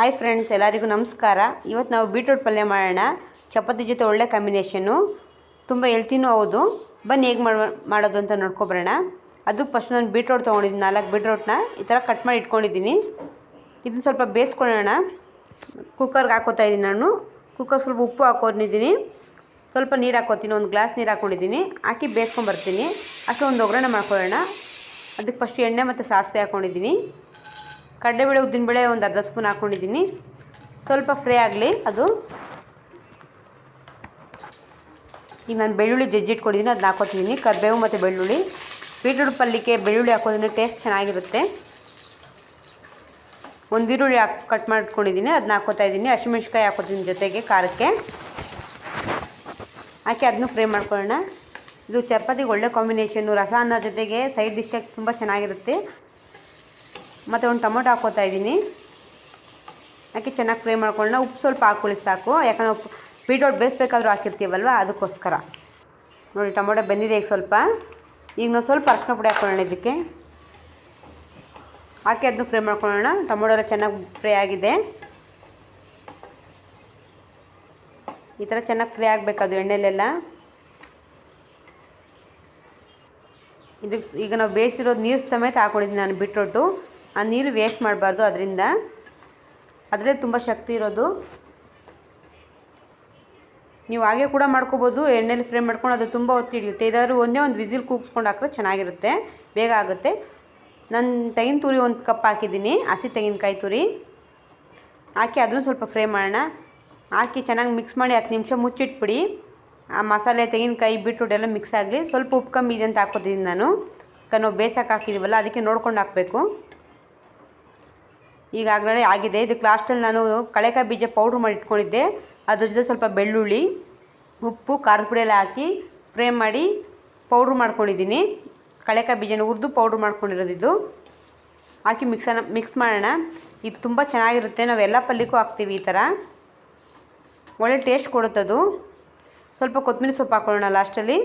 Hi friends ಎಲ್ಲರಿಗೂ ನಮಸ್ಕಾರ. ಇವತ್ತು ನಾವು ಬೀಟ್ರೂಟ್ ಪಲ್ಯ ಮಾಡೋಣ. ಚಪಾತಿ ಜೊತೆ ಒಳ್ಳೆ ಕಾಂಬಿನೇಷನ್ನು ತುಂಬ ಹೆಲ್ತಿನೂ ಹೌದು. ಬನ್ನಿ ಹೇಗೆ ಮಾಡೋ, ಮಾಡೋದು ಅಂತ ನೋಡ್ಕೊಬರೋಣ. ಅದು ಫಸ್ಟ್ ನಾನು ಬೀಟ್ರೋಟ್ ತೊಗೊಂಡಿದ್ದೀನಿ ನಾಲ್ಕು ಬೀಟ್ರೋಟ್ನ ಈ ಥರ ಕಟ್ ಮಾಡಿ ಇಟ್ಕೊಂಡಿದ್ದೀನಿ. ಇದನ್ನು ಸ್ವಲ್ಪ ಬೇಯಿಸ್ಕೊಳ್ಳೋಣ. ಕುಕ್ಕರ್ಗೆ ಹಾಕೋತಾ ಇದ್ದೀನಿ ನಾನು. ಕುಕ್ಕರ್ ಸ್ವಲ್ಪ ಉಪ್ಪು ಹಾಕೊಂಡಿದ್ದೀನಿ. ಸ್ವಲ್ಪ ನೀರು ಹಾಕೋತೀನಿ, ಒಂದು ಗ್ಲಾಸ್ ನೀರು ಹಾಕ್ಕೊಂಡಿದ್ದೀನಿ ಹಾಕಿ ಬೇಯಿಸ್ಕೊಂಬರ್ತೀನಿ. ಅಷ್ಟು ಒಂದು ಒಗ್ಗರಣೆ ಮಾಡ್ಕೊಳ್ಳೋಣ. ಅದಕ್ಕೆ ಫಸ್ಟ್ ಎಣ್ಣೆ ಮತ್ತು ಸಾಸಿವೆ ಹಾಕ್ಕೊಂಡಿದ್ದೀನಿ ಕಡಲೆಬೇಳೆ ಉದ್ದಿನಬೇಳೆ ಒಂದು ಅರ್ಧ ಸ್ಪೂನ್ ಹಾಕ್ಕೊಂಡಿದ್ದೀನಿ ಸ್ವಲ್ಪ ಫ್ರೈ ಆಗಲಿ, ಅದು. ಈಗ ನಾನು ಬೆಳ್ಳುಳ್ಳಿ ಜಜ್ಜಿಟ್ಕೊಂಡಿದ್ದೀನಿ ಅದನ್ನ ಹಾಕೋತಿದ್ದೀನಿ. ಕರಿಬೇವು ಮತ್ತು ಬೆಳ್ಳುಳ್ಳಿ. ಬೀಟ್ರೂಟ್ ಪಲ್ಯಕ್ಕೆ ಬೆಳ್ಳುಳ್ಳಿ ಹಾಕೋದ್ರಿಂದ ಟೇಸ್ಟ್ ಚೆನ್ನಾಗಿರುತ್ತೆ. ಒಂದು ಈರುಳ್ಳಿ ಹಾಕಿ, ಕಟ್ ಮಾಡ್ಕೊಂಡಿದ್ದೀನಿ ಅದನ್ನ ಹಾಕೋತಾ ಇದ್ದೀನಿ. ಹಸಿಮೆಣ್ಸಿಕಾಯಿ ಹಾಕೋತೀನಿ ಜೊತೆಗೆ, ಖಾರಕ್ಕೆ. ಹಾಕಿ ಅದನ್ನು ಫ್ರೈ ಮಾಡ್ಕೊಳ್ಳೋಣ. ಇದು ಚಪಾತಿಗೆ ಒಳ್ಳೆ ಕಾಂಬಿನೇಷನ್ನು ರಸ ಅನ್ನ ಜೊತೆಗೆ ಸೈಡ್ ಡಿಶ್ಶಾಗಿ ತುಂಬ ಚೆನ್ನಾಗಿರುತ್ತೆ. ಮತ್ತು ಒಂದು ಟೊಮೊಟೊ ಹಾಕ್ಕೋತಾ ಇದ್ದೀನಿ. ಹಾಕಿ ಚೆನ್ನಾಗಿ ಫ್ರೈ ಮಾಡ್ಕೊಳ್ಳೋಣ ಉಪ್ಪು ಸ್ವಲ್ಪ ಹಾಕೊಳ್ಳಿ ಸಾಕು. ಯಾಕಂದರೆ ಉಪ್ಪು ಬೀಟ್ರೋಟ್ ಬೇಯಿಸ್ಬೇಕಾದ್ರೂ ಹಾಕಿರ್ತೀವಲ್ವ? ಅದಕ್ಕೋಸ್ಕರ. ನೋಡಿ, ಟೊಮೊಟೊ ಬೆಂದಿದೆ ಈಗ ಸ್ವಲ್ಪ. ಈಗ ನಾವು ಸ್ವಲ್ಪ ಅರ್ಶಿನ ಪುಡಿ ಹಾಕ್ಕೊಳ್ಳೋಣ ಇದಕ್ಕೆ. ಹಾಕಿ ಅದನ್ನು ಫ್ರೈ ಮಾಡ್ಕೊಳ್ಳೋಣ. ಟೊಮೊಟೊ ಎಲ್ಲ ಚೆನ್ನಾಗಿ ಫ್ರೈ ಆಗಿದೆ. ಈ ಥರ ಚೆನ್ನಾಗಿ ಫ್ರೈ ಆಗಬೇಕು ಅದು ಎಣ್ಣೆಲೆಲ್ಲ. ಇದಕ್ಕೆ ಈಗ ನಾವು ಬೇಯಿಸಿರೋದು ನೀರು ಸಮೇತ ಹಾಕೊಂಡಿದ್ದೀನಿ ನಾನು ಬಿಟ್ರೊಟ್ಟು ಆ ನೀರು ವೇಸ್ಟ್ ಮಾಡಬಾರ್ದು. ಅದರಿಂದ ಅದರಲ್ಲೇ ತುಂಬ ಶಕ್ತಿ ಇರೋದು. ನೀವು ಹಾಗೆ ಕೂಡ ಮಾಡ್ಕೋಬೋದು. ಎಣ್ಣೆಲಿ ಫ್ರೈ ಮಾಡ್ಕೊಂಡು ಅದು ತುಂಬ ಹೊತ್ತು ಹಿಡಿಯುತ್ತೆ. ಇದಾದರೂ ಒಂದೇ ಒಂದು ವಿಸಿಲ್ ಕೂಗಿಸ್ಕೊಂಡು ಹಾಕಿದ್ರೆ ಚೆನ್ನಾಗಿರುತ್ತೆ. ಬೇಗ ಆಗುತ್ತೆ. ನಾನು ತೆಂಗಿನ ತುರಿ ಒಂದು ಕಪ್ ಹಾಕಿದ್ದೀನಿ. ಹಸಿ ತೆಂಗಿನಕಾಯಿ ತುರಿ. ಹಾಕಿ ಅದನ್ನು ಸ್ವಲ್ಪ ಫ್ರೈ ಮಾಡೋಣ. ಹಾಕಿ ಚೆನ್ನಾಗಿ ಮಿಕ್ಸ್ ಮಾಡಿ ಹತ್ತು ನಿಮಿಷ ಮುಚ್ಚಿಟ್ಬಿಡಿ. ಆ ಮಸಾಲೆ, ತೆಂಗಿನಕಾಯಿ ಬೀಟ್ರೂಟ್ ಎಲ್ಲ ಮಿಕ್ಸ್ ಆಗಲಿ. ಸ್ವಲ್ಪ ಉಪ್ಪು ಕಮ್ಮಿ ಇದೆ ಅಂತ ಹಾಕೋತೀನಿ ನಾನು. ನಾವು ಬೇಸಕ್ಕೆ ಹಾಕಿದ್ದೀವಲ್ಲ ಅದಕ್ಕೆ ನೋಡ್ಕೊಂಡು ಹಾಕಬೇಕು. ಈಗ ಆಗಲೇ ಆಗಿದೆ. ಇದಕ್ಕೆ ಲಾಸ್ಟಲ್ಲಿ ನಾನು ಕಳೆಕಾಯಿ ಬೀಜ ಪೌಡ್ರ್ ಮಾಡಿ ಇಟ್ಕೊಂಡಿದ್ದೆ. ಅದ್ರ ಜೊತೆ ಸ್ವಲ್ಪ ಬೆಳ್ಳುಳ್ಳಿ, ಉಪ್ಪು, ಖಾರದ ಪುಡಿ ಎಲ್ಲ ಹಾಕಿ ಫ್ರೈ ಮಾಡಿ ಪೌಡ್ರ್ ಮಾಡ್ಕೊಂಡಿದ್ದೀನಿ. ಕಳೆಕಾಯಿ ಬೀಜನ ಹುರಿದು ಪೌಡ್ರ್ ಮಾಡ್ಕೊಂಡಿರೋದು ಇದು ಹಾಕಿ ಮಿಕ್ಸನ್ನು ಮಿಕ್ಸ್ ಮಾಡೋಣ. ಇದು ತುಂಬ ಚೆನ್ನಾಗಿರುತ್ತೆ. ನಾವು ಎಲ್ಲ ಪಲ್ಯಕ್ಕೂ ಹಾಕ್ತೀವಿ ಈ ಥರ. ಒಳ್ಳೆ ಟೇಸ್ಟ್ ಕೊಡುತ್ತದು. ಸ್ವಲ್ಪ ಕೊತ್ತಂಬರಿ ಸೊಪ್ಪು ಹಾಕ್ಕೊಳ್ಳೋಣ ಲಾಸ್ಟಲ್ಲಿ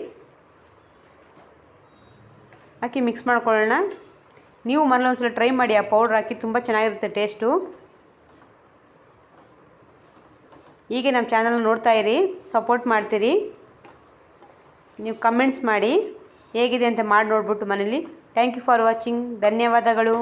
ಹಾಕಿ ಮಿಕ್ಸ್ ಮಾಡ್ಕೊಳ್ಳೋಣ. ನೀವು ಮನೇಲಿ ಒಂದ್ಸಲ ಟ್ರೈ ಮಾಡಿ, ಆ ಪೌಡ್ರ್ ಹಾಕಿ ತುಂಬ ಚೆನ್ನಾಗಿರುತ್ತೆ ಟೇಸ್ಟು ಹೀಗೆ ನಮ್ಮ ಚಾನಲ್ ನೋಡ್ತಾ ಇರಿ ಸಪೋರ್ಟ್ ಮಾಡ್ತೀರಿ. ನೀವು ಕಮೆಂಟ್ಸ್ ಮಾಡಿ, ಹೇಗಿದೆ ಅಂತ ಮಾಡಿ ನೋಡ್ಬಿಟ್ಟು ಮನೇಲಿ. ಥ್ಯಾಂಕ್ ಯು ಫಾರ್ ವಾಚಿಂಗ್ ಧನ್ಯವಾದಗಳು.